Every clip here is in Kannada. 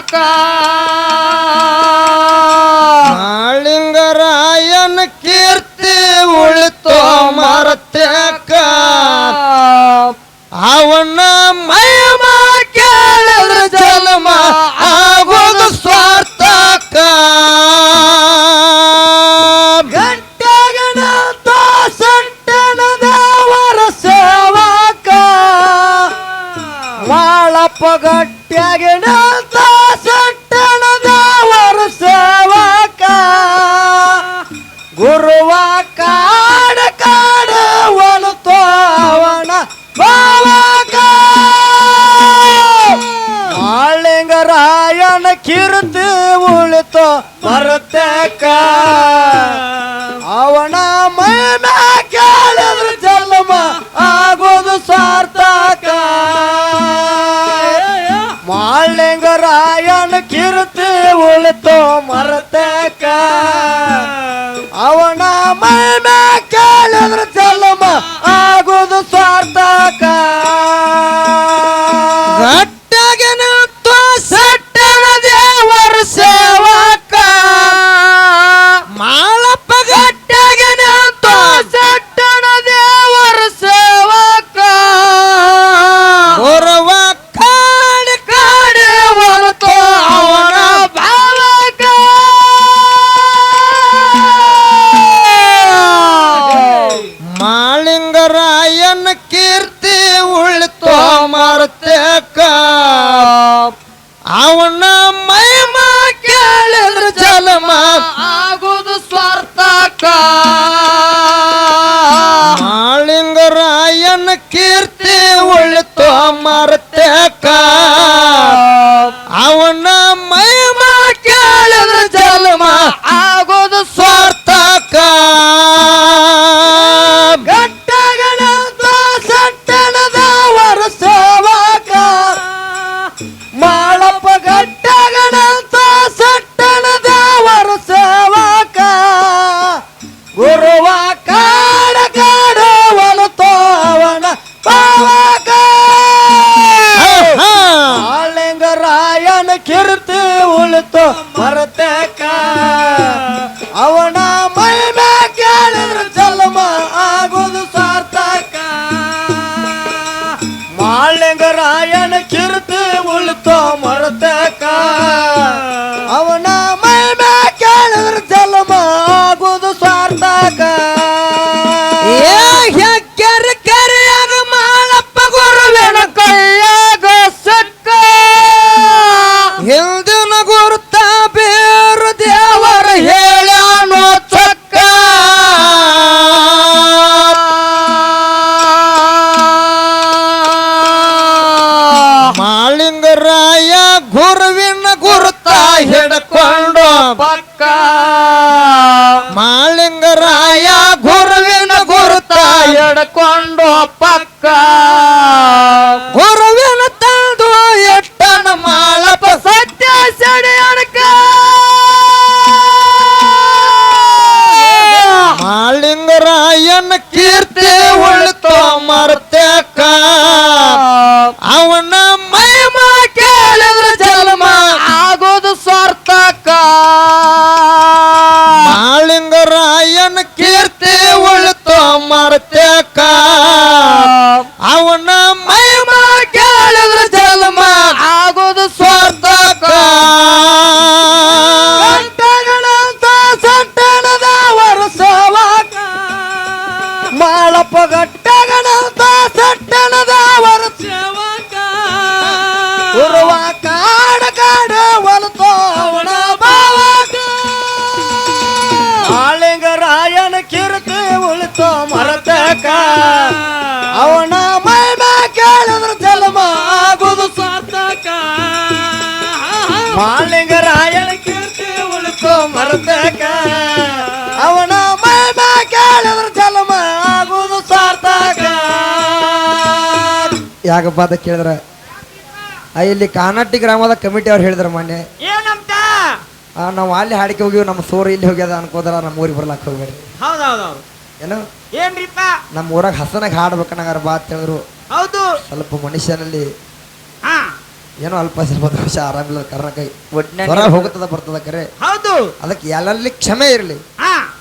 ಅಕ್ಕ ಮಾಳಿಂಗರಾಯನ ಕೀರ್ತಿ ಉಳಿತೋ ಮರತ್ಯಾಕ. ಅವನ ಮಯಮ ಕೇಳಿದ್ರೆ ಜನ್ಮ ಆಗೋದು ಸ್ವಾರ್ಥಕ. ಗಂಟೆಗಣ ದಾಸಂಟನ ದೇವರ ಸೇವಕ. ವಾಳಪ್ಪ ಗುರುವ ಕಾಡ ಕಾಡ ಒನು ತೋವಣ ಬಾಳಿಂಗರಾಯಣ ಕಿರ್ತಿ ಉಳಿತೋ ಬರುತ್ತೇಕ ಅವನ ಮೈನ ಕೇಳಿದ್ರೆ ಜನ್ಮ ಆಗೋದು ಸಾರ್ಥಕ. ಮಾಳಿಂಗರಾಯಣ ಕಿರ್ತಿ ಉಳಿತೋ ಮರತೇಕ ಅವನ ಮೈ ಮ್ಯಾಲ ಮಾನಮ ಆಗುದು ಸ್ವಾರ್ಥಕ್ಕ Gorowa இங்க இருக்க ಯಾಕಪ್ಪ ಅಂತ ಕೇಳಿದ್ರ ಇಲ್ಲಿ ಕಾನಟ್ಟಿ ಗ್ರಾಮದ ಕಮಿಟಿ ಅವ್ರು ಹೇಳಿದ್ರ ಮೊನ್ನೆ. ಏನಂತ ನಾವು ಅಲ್ಲಿ ಹಾಡಿಕೆ ಹೋಗಿವಿ ನಮ್ಮ ಸೋರ್ ಇಲ್ಲಿ ಹೋಗ್ಯದ ಅನ್ಕೋದ್ರ ನಮ್ಮ ಊರಿಗೆ ಬರ್ಲಾಕ್ ಹೋಗ್ಬೇಡ್ರಿ. ಹೌದೌದೌದು. ಏನು? ಏನ್ರಿಪ್ಪ ನಮ್ಮ ಊರಾಗ ಹಸನಾಗ ಹಾಡ್ಬೇಕನ್ನಾಗಾರ ಬಾ ಅಂತ ಹೇಳಿದ್ರು. ಹೌದು. ಸ್ವಲ್ಪ ಮನುಷ್ಯನಲ್ಲಿ ಏನೋ ಅಲ್ಪ ಸ್ವಲ್ಪ ದೋಷ ಆರಾಮಿಲ್ಲ ಕರ್ನಾಟಕ ಹೊರ ಹೋಗುತ್ತದ ಬರ್ತದ ಕರೆ. ಹೌದು. ಅದಕ್ಕೆ ಎಲ್ಲರಲ್ಲಿ ಕ್ಷಮೆ ಇರಲಿ.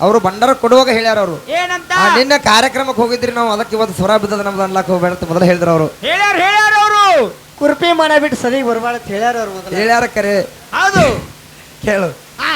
ಅವರು ಬಂಡಾರ ಕೊಡುವಾಗ ಹೇಳ್ಯಾರ ಅವರು. ಏನಂತ? ನಿನ್ನೆ ಕಾರ್ಯಕ್ರಮಕ್ಕೆ ಹೋಗಿದ್ರಿ ನಾವು ಅದಕ್ಕೆ ಇವತ್ತು ಸ್ವರ ಬಿದ್ದದ ನಮ್ದು ಅನ್ಲಾಕ್ ಹೋಗ್ಬೇಡ ಅಂತ ಮೊದಲು ಹೇಳಿದ್ರು ಅವರು. ಹೇಳ್ಯಾರ ಹೇಳ್ಯಾರ ಅವರು. ಕುರ್ಪಿ ಮನೆ ಬಿಟ್ಟು ಸರಿ ಬರ್ಬಾರ್ದು ಅಂತ ಹೇಳ್ಯಾರ ಅವ್ರು ಮೊದಲ. ಹೇಳ್ಯಾರ ಕರೆ. ಹೌದು. ಕೇಳು. ಹಾ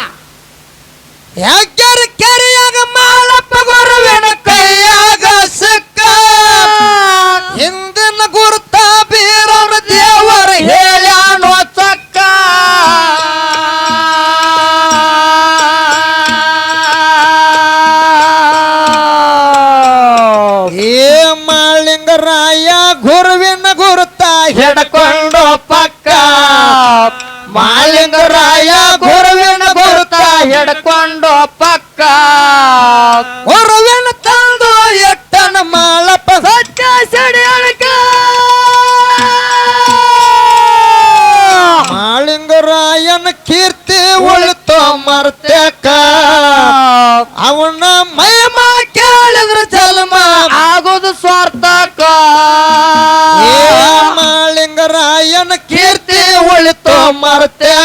ಹಿಡ್ಕೊಂಡು ಪಕ್ಕ. ಗುರುವಿನ ತಂದು ಎಟ್ಟನ ಮಾಳಪ್ಪ ಸತ್ಯ ಸಡಿಯಳಕ ಮಾಳಿಂಗರಾಯನ ಕೀರ್ತಿ ಉಳಿತು ಮರ್ತೇಕ ಅವನ ಮೈಮ ಕೇಳಿದ್ರ ಜನ್ಮ ಆಗೋದು ಸ್ವಾರ್ಥಕ. ಏ ಮಾಳಿಂಗರಾಯನ ಕೀರ್ತಿ ಉಳಿತು ಮರ್ತೇಕ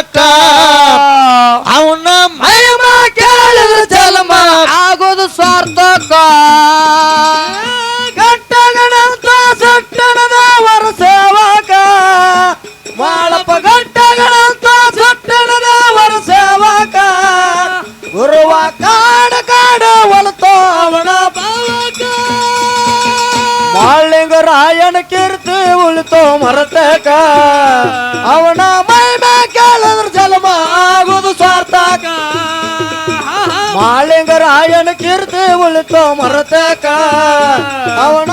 ಗುರುವ ಕಾಡ ಕಾಡ ಒಲತೋ ಅವನ ಬಾಲಕ ಮಾಳಿಂಗರಾಯನ ಕೀರ್ತಿ ಉಳಿತೋ ಮರತಕ ಅವನ ಮೈಮ ಕೇಳಿದ್ರ ಜನ್ಮ ಆಗುದು ಸಾರ್ಥಕ ಮಾಳಿಂಗರಾಯನ ಕೀರ್ತಿ ಉಳಿತೋ ಮರತಕ ಅವನ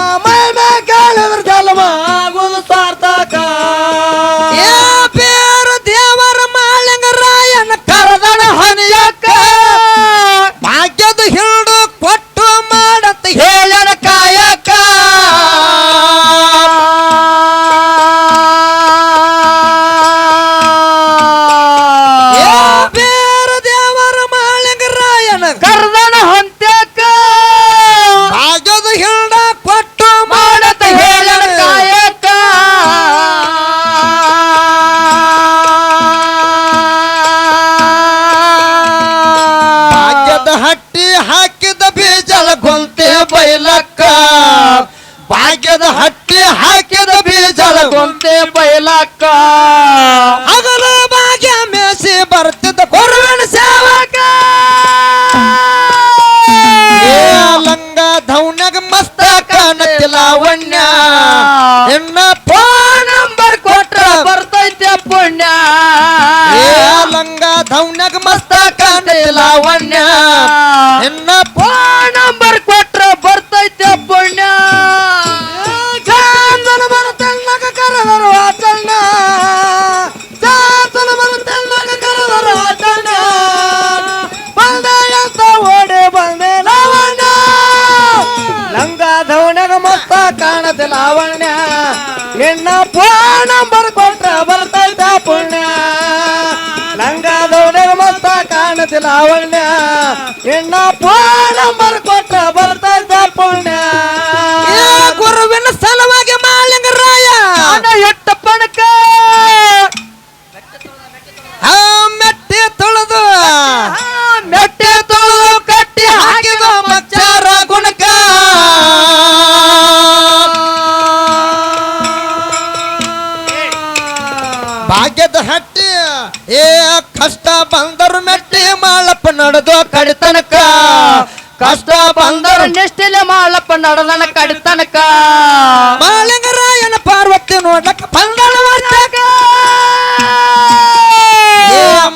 ಧೌನ್ಯಾಗ ಮಸ್ತ ಕಾಣತಿ ಲಾವಣ್ಯ ಎನ್ನ ಫೋನ್ ನಂಬರ್ ಕೊಟ್ರ ಬರ್ತೈತೆ ಪುಣ್ಯ. ಚಾಂದನ ಬರುತ್ತಣ್ಣಗ ಕರೆದರು ಆಚಣ್ಣ ಚಾಂದನ ಬರುತ್ತಣ್ಣಗ ಕರೆದರು ಆಚಣ್ಣ ಬಂದೆ ಅಂತ ಓಡಿ ಬಂದೆ ಲಾವಣ್ಯ. ಲಂಗ ಧವಣಗ ಮಸ್ತ ಕಾಣದ ಲಾವಣ್ಯ. ನಿನ್ನ ಫೋನ್ ಕಾಣದ ಲಾವಣ್ಯ ನಿನ್ನ ಫೋನ್ ನೋಡ್ಲಕ್ಕ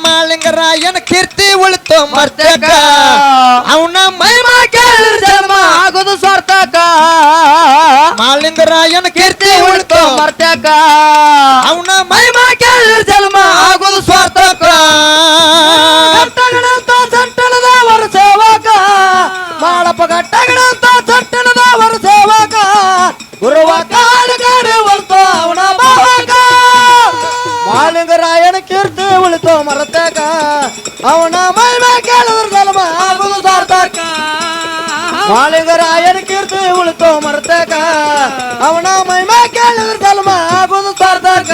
ಮಾಲಿಂಗರಾಯನ ಕೀರ್ತಿ ಉಳಿತು ಮರ್ತಕ ಅವನ ಮಹಿಮಾ ಕೇಳಿದ ಜನ್ಮ ಆಗೋದು ಸ್ವಾರ್ಥಕ ಮಾಲಿಂಗರಾಯನ ಕೀರ್ತಿ ಮಾಲಿಂಗರಾಯನ ಕೀರ್ತಿ ಉಳಿತು ಮರತಕ ಅವನ ಮಹಿಮೆ ಕೇಳಿದ್ರ ಜನ್ಮ ಆಗುದು ಸಾರ್ಥಕ ಮಾಲಿಂಗರಾಯನ ಕೀರ್ತಿ ಉಳಿತು ಮರತಕ ಅವನ ಮಹಿಮೆ ಕೇಳಿದ್ರ ಜನ್ಮ ಆಗುದು ಸಾರ್ಥಕ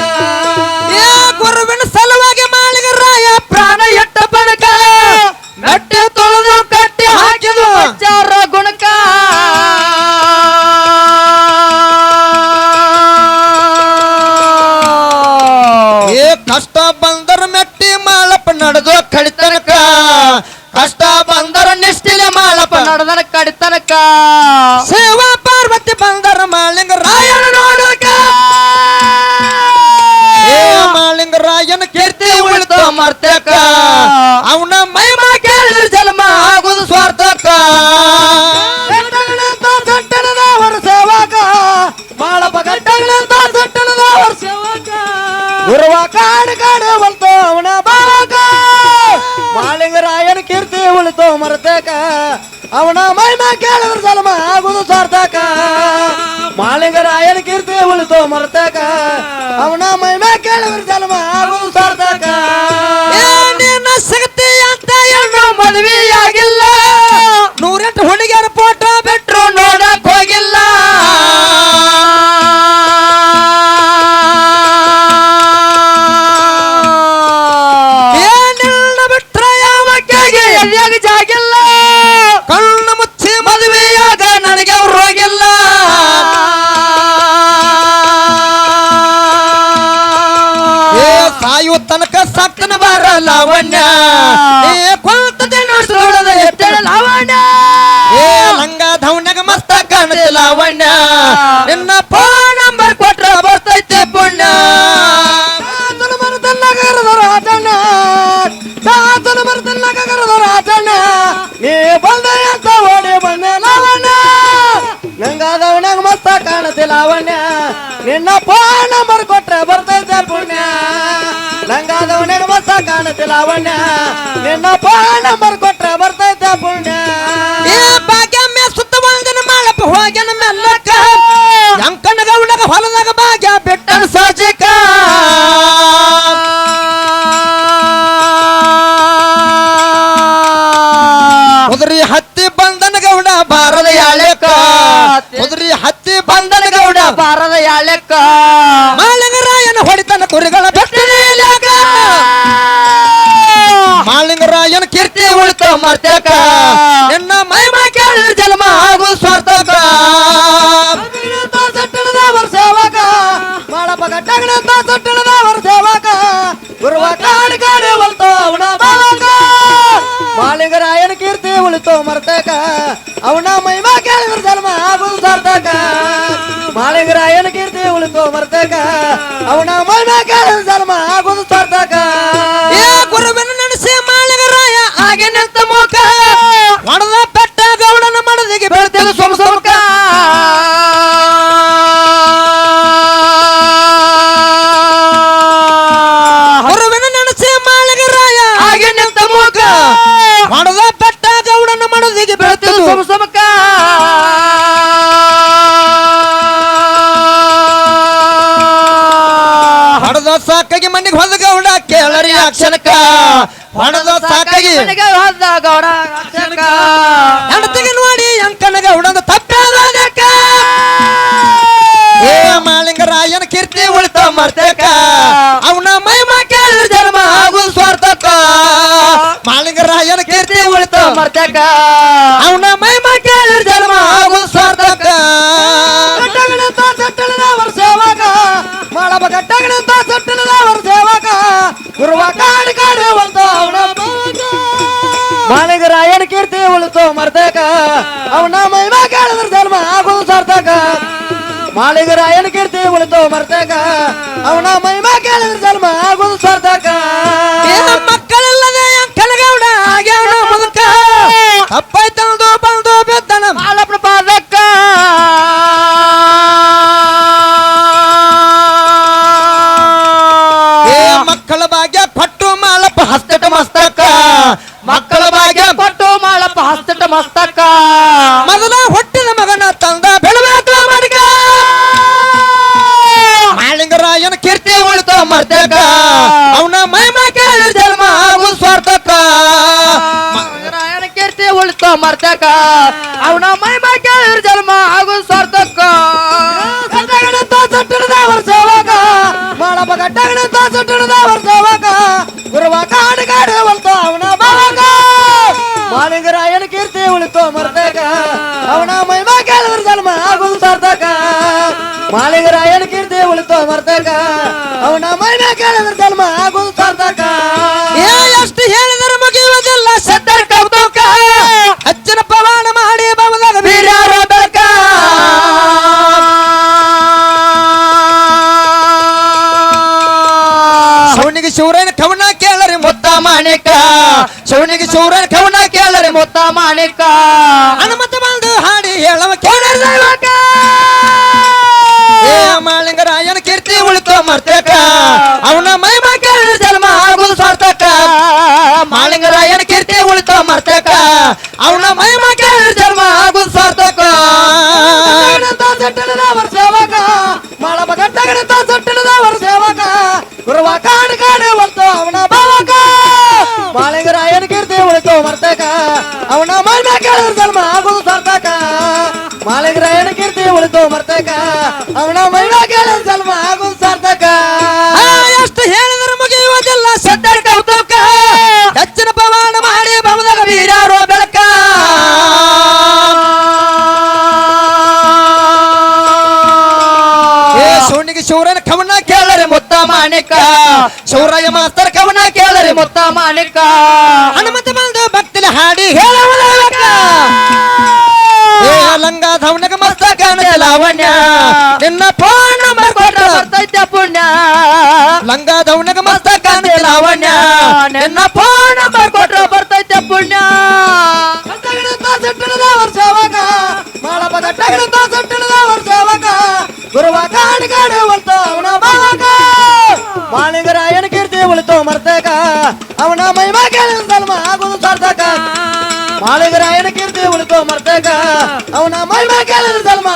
ಏ ಗುರುವಿನ ಸಲುವಾಗಿ ಮಾಲಿಂಗರಾಯ ಪ್ರಾಣ ಎಟ್ಟ ಬಣಕ ಮೆಟ್ಟಿ ತೊಳೆದು ಕಟ್ಟಿ ಹಾಕಿದು ಚಾರ ಕೀರ್ತಿ ಉಳಿತು ಮರತಕ ಅವನ ಮಹಿಮಾ ಕೇಳಿದ್ರ ಜನ್ಮ ಆಗುದು ಸಾಯು ತನಕ ಸತ್ತನ ಬಾರ ಲಾವಣ್ಯ. ಏ ಕೊಂತದೇನು ಸುಡದ ಎತ್ತಳ ಲಾವಣ್ಯ. ಏ ಲಂಗ ಧವನ್ಯಾಗ ಮಸ್ತ ಕಾಣುತ್ತೆ ಲಾವಣ್ಯ. ನಿನ್ನ ಫೋನ್ ನಂಬರ್ ಕೊಟ್ರ ಬರ್ತೈತೆ ಪುಣ್ಯ. ಸಾತನ ಮರದನ್ನ ಕರೆದ ರಾಜಣ್ಣ ಸಾತನ ಮರದನ್ನ ಕರೆದ ರಾಜಣ್ಣ ನೀ ಬಂದೆ ಅಂತ ಓಡಿ ಬಂದೆ ಲಾವಣ್ಯ. ಧವನ್ಯಾಗ ಮಸ್ತ ಕಾಣತಿ ಲಾವಣ್ಯ. ನಿನ್ನ ಫೋನ್ ನಂಬರ್ ನಿನ್ನ ಫೋನ್ ನಂಬರ್ ಕೊಟ್ರ ಬರ್ತೈತೆ ಪುಣ್ಯ. ಏ ಭಾಗ್ಯಮ್ಯ ಸುತ್ತ ಬಂದನ ಮಾಡಪ್ಪ ಹೋಗ್ಯನ ಮೆಲ್ಲಕ್ಕ ಅಂಕನ ಗೌಡಗ ಹೊಲದಾಗ ಭಾಗ್ಯ ಬಿಟ್ಟ ಸಾಜಿಕ. ಕುದುರಿ ಹತ್ತಿ ಬಂದನ ಗೌಡ ಬಾರದ ಯಾಳೆಕ ಕುದುರಿ ಹತ್ತಿ ಬಂದನ ಗೌಡ ಬಾರದ ಯಾಳೆಕ್ಕ. ಉಳಿತ ಉಳಿತ ಮರ್ತ್ಯಾಕ ಅವನ ಮಹಿಮಾ ಕೇಳಿದ್ರ ಜನ್ಮ ಆಗು ಸ್ವಾರ್ಥಕ ಗಟ್ಟಗಳಂತ ಸಟ್ಟಣದವರ ಸೇವಕ. ಮಾಡಪ್ಪ ಗಟ್ಟಗಳಂತ ಸಟ್ಟಣದವರ ಸೇವಕ. ಗುರುವ ಕಾಡು ಕಾಡು ಹೊಲ್ತು ಅವನ ಬಾವಕ ಮಾಲಿಂಗರಾಯನ ಕೀರ್ತಿ ಉಳಿತು ಮರ್ತಕ ಅವನ ಮೈಮ ಕೇಳಿದ್ರ ಜನ್ಮ ಆಗುದು ಸಾರ್ಥಕ ಮಾಲಿಂಗರಾಯನ ಕೀರ್ತಿ ಉಳಿತು ಮರ್ತಕ ಅವನ ಮೈಮ ಕೇಳಿದ್ರ ಜನ್ಮ ಆಗುದು ಸಾರ್ಥಕ ಮಾಡಪ್ಪ ಗಟ್ಟಗಣಂತ ಸಟ್ಟಣದ ವರ್ಷವಾಗ ಗುರುವ ಕಾಡು ಕಾಡು ಬಂತು ಅವನ ಬಾವಾಗ ಮಾಲಿಂಗರಾಯನ ಕೀರ್ತಿ ಉಳಿತು ಮರ್ತಕ ಅವನ ಮಹಿಮಾ ಕೇಳಿದ್ರ ಜನ್ಮ ಆಗುದು ಸಾರ್ಥಕ ಮಾಲಿಂಗರಾಯನ ಕೀರ್ತಿ ಉಳಿತು ಮರ್ತಕ ಅವನ ಶಿವನಿಗೆ ಶಿವರನ ಕವನ ಕೇಳರಿ ಮುತ್ತ ಮಾಣಿಕ. ಶಿವನಿಗೆ ಶಿವರನ ಕವನ ಕೇಳರಿ ಮುತ್ತ ಮುತ್ತ ಮಾಣಿಕ. ಹನುಮಂತ ಬಂದು ಹಾಡಿ ಹೇಳವ ಕೇಳರಿ ದೈವಕ ಏ ಮಾಳಿಂಗರಾಯನ ಕೀರ್ತಿ ಉಳಿತು ಮರ್ತಕ. ಅವನ ಮಹಿಮಾ ಕೇಳಿದ ಜನ್ಮ ಆಗುದು ಸಾರ್ಥಕ. ಮಾಳಿಂಗರಾಯನ ಕೀರ್ತಿ ಉಳಿತು ಮರ್ತಕ. ಅವನ ಮಹಿಮಾ ಕಾಡು ಕಾಡು ಬಂತು ಅವನ ಬಾವಾಗ ಮಾಳಿಂಗರಾಯನ ಕೀರ್ತಿ ಉಳಿತು ಮರ್ತಕ ಅವನ ಮಹಿಮಾ ಕೇಳಿದ್ರ ಮಾಣಿಕ ಶಿವರಾಯ ಮಾಸ್ತರ್ ಕವನ ಕೇಳರಿ ಮುತ್ತ ಮಾಣಿಕ ಹನುಮಂತ ಬಂದು ಭಕ್ತಿನ ಹಾಡಿ ಹೇಳುವುದಕ್ಕ ಏ ಲಂಗ ಧವನಗ ಮಸ್ತ ಕಾಣ ಲಾವಣ್ಯ. ನಿನ್ನ ಫೋನ್ ನಂಬರ್ ಕೊಟ್ಟ ಬರ್ತೈತೆ ಪುಣ್ಯ. ಲಂಗ ಧವನಗ ஆளுகிறாய் எனக்கு இருக்கு உனக்கோ மர்த்தகா அவனா மைமா கேளு சொல்மா.